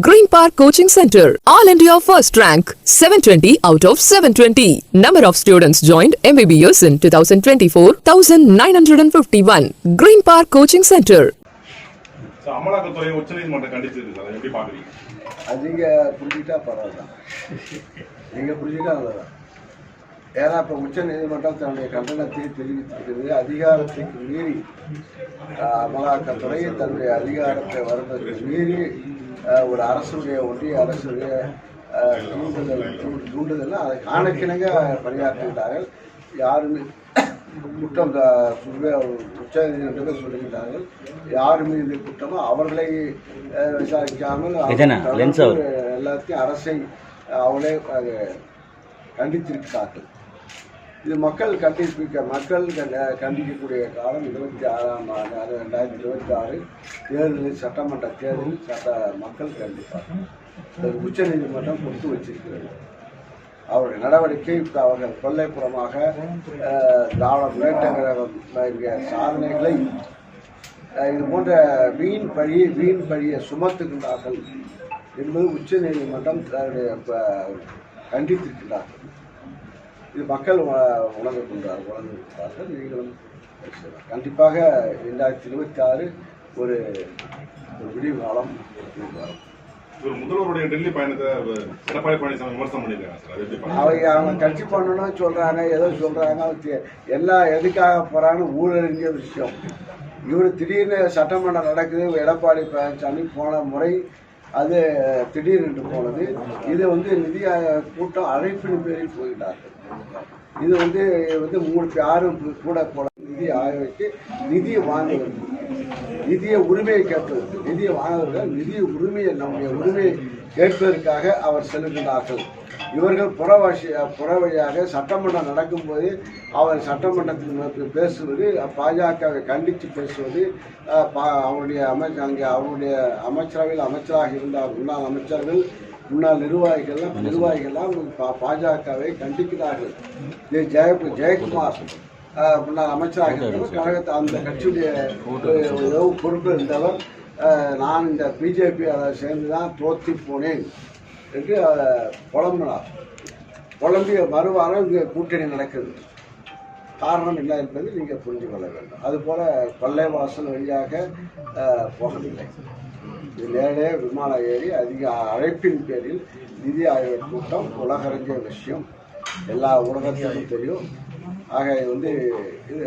Green Park Coaching Center, All India First Rank, 720 out of 720. Number of students joined MBBS in 2024, 1951. Green Park Coaching Center. So அமலாக்கத்துறை உச்சநீதிமன்றம் கண்டிச்சிருக்கு sir எப்படி பார்க்குறீங்க அது நீங்க புரிஞ்சுக்கிட்டா பரவாயில்ல நீங்க புரிஞ்சுக்கிட்டா நல்லதான் ஏன்னா இப்போ உச்ச நீதிமன்றம் தன்னுடைய கண்டனத்தை தெரிவித்திருக்கிறது அதிகாரத்துக்கு மீறி அமலாக்கத்துறை தன்னுடைய அதிகாரத்தை வருவதற்கு மீறி ஒரு அரசுடைய ஒன்றிய அரசுடைய தூண்டுதல் தூண்டுதல் அதை காணக்கிணங்க பணியாற்றுகிறார்கள் யாருமே குற்றம் சுவே- உச்ச நீதிமன்றமே சொல்லுகிறார்கள் யார் மீது குற்றமோ அவர்களை விசாரிக்காமல். எல்லாத்தையும் அரசை அவளே கண்டித்திருக்கிறார்கள். இது மக்கள் கண்டிப்பிக்க மக்கள் கண்டிக்கக்கூடிய காலம் இருபத்தி ஆறாம் ஆண்டு அது ரெண்டாயிரத்தி இருபத்தி ஆறு தேர்தலில் சட்டமன்ற தேர்தலில் சட்ட மக்கள் கண்டிப்பார்கள் உச்ச நீதிமன்றம் கொடுத்து வச்சிருக்கிறது. அவருடைய நடவடிக்கை அவர்கள் கொல்லைப்புறமாக அஹ், திராவிட சாதனைகளை இது போன்ற வீண் பழி வீண் பழியை சுமத்துகின்றார்கள் என்பது உச்ச நீதிமன்றம் தன்னுடைய ப- கண்டித்திருக்கிறார்கள் இது மக்கள் உண- உணர்ந்து கொண்டார்கள் உணர்ந்து கொண்டார்கள் நீங்களும். கண்டிப்பாக ரெண்டாயிரத்தி இருபத்தி ஆறு ஒரு ஒரு விடிவு காலம் ஒரு முதல்வருடைய டெல்லி பயணத்தை எடப்பாடி பழனிசாமி விமர்சனம் பண்ணியிருக்காங்க அவங்க அவங்க கட்சி பண்ணணும்னு சொல்றாங்க ஏதோ சொல்றாங்க எல்லாம் எதுக்காக போறாங்கன்னு ஊரறிஞ்ச விஷயம். இவர் திடீர்னு சட்டமன்றம் நடக்குது எடப்பாடி பழனிசாமி போன முறை அது திடீர்னு போனது. இது வந்து நிதி கூட்டம் அழைப்பின் பேரில் போயிட்டார்கள். இது வந்து வந்து மூணு யாரும் கூட போல நிதி ஆயோக்கு நிதியை வாங்குவது நிதிய உரிமையை கேட்பது. நிதியை வாங்குவதற்கு நிதிய உரிமையை நம்முடைய உரிமையை கேட்பதற்காக அவர் செல்கின்றார்கள். இவர்கள் புறவாசி புற வழியாக சட்டமன்றம் நடக்கும்போது அவர் சட்டமன்றத்தில் பேசுவது பாஜகவை கண்டித்து பேசுவது பா- அவருடைய அமைச்ச அங்கே அவருடைய அமைச்சரவையில் அமைச்சராக இருந்தார். முன்னாள் அமைச்சர்கள் முன்னாள் நிர்வாகிகள்லாம் நிர்வாகிகள்லாம் பா- பாஜகவை கண்டிக்கிறார்கள். ஜெய ஜெயக்குமார் முன்னாள் அமைச்சராக இருந்தவர் கழகத்தை அந்த கட்சியுடைய பொறுப்பு இருந்தவர். நான் இந்த பிஜேபி சேர்ந்து தான் தோத்தி போனேன் என்று புலம்பினார். புலம்பிய மறுவாரம் இங்கே கூட்டணி நடக்குது. காரணம் என்ன என்பதை நீங்கள் புரிந்து கொள்ள வேண்டும். அதுபோல கொள்ளைவாசல் வழியாக போகவில்லை. இது நேரே விமானம் ஏறி அதிக அழைப்பின் பேரில் நிதி ஆயோக் கூட்டம் உலகறிஞ்ச விஷயம். எல்லா உலகத்திலும் தெரியும். ஆக இது வந்து இது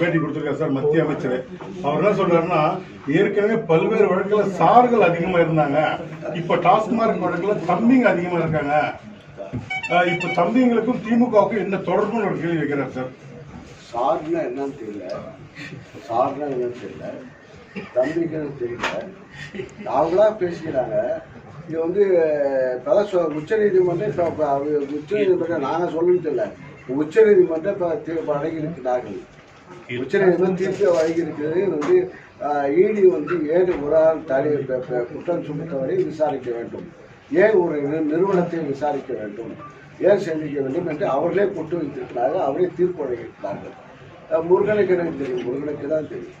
பேட்டி கொடுத்திருக்காரு சார் மத்திய அமைச்சர். அவர் என்ன சொல்றாருன்னா ஏற்கனவே பல்வேறு வழக்குல சார்கள் அதிகமா இருந்தாங்க. இப்ப டாஸ்மார்க் வழக்குல தம்பிங்க அதிகமா இருக்காங்க. இப்ப தம்பிங்களுக்கும் திமுகவுக்கும் என்ன தொடர்புன்னு ஒரு கேள்வி வைக்கிறார் சார். சார்னா என்னன்னு தெரியல. சார்னா என்னன்னு தெரியல. தம்பிக்குன்னு தெரியல. அவங்களா பேசிக்கிறாங்க. இது வந்து இப்போதான் உச்ச நீதிமன்றம் இப்போ உச்ச நீதிமன்றம் நாங்கள் சொல்லணும்னு தெரியல. உச்ச நீதிமன்றம் இப்போ தீர்ப்பு வழங்கி இருக்கிறார்கள் உச்ச நீதிமன்றம் தீர்ப்பு வழங்கி இருக்கிறது இது வந்து இடி வந்து ஏழு ஒரு ஆள் தனி குற்றம் சுமத்தவரை விசாரிக்க வேண்டும். ஏன் ஒரு நிறுவனத்தை விசாரிக்க வேண்டும்? ஏன் சிந்திக்க வேண்டும் என்று அவர்களே கொண்டு வைத்திருக்கிறார்கள் அவரே தீர்ப்பு வழங்கியிருக்கிறார்கள். முருகனுக்கு எனக்கு தெரியும் முருகனுக்கு தான் தெரியும்.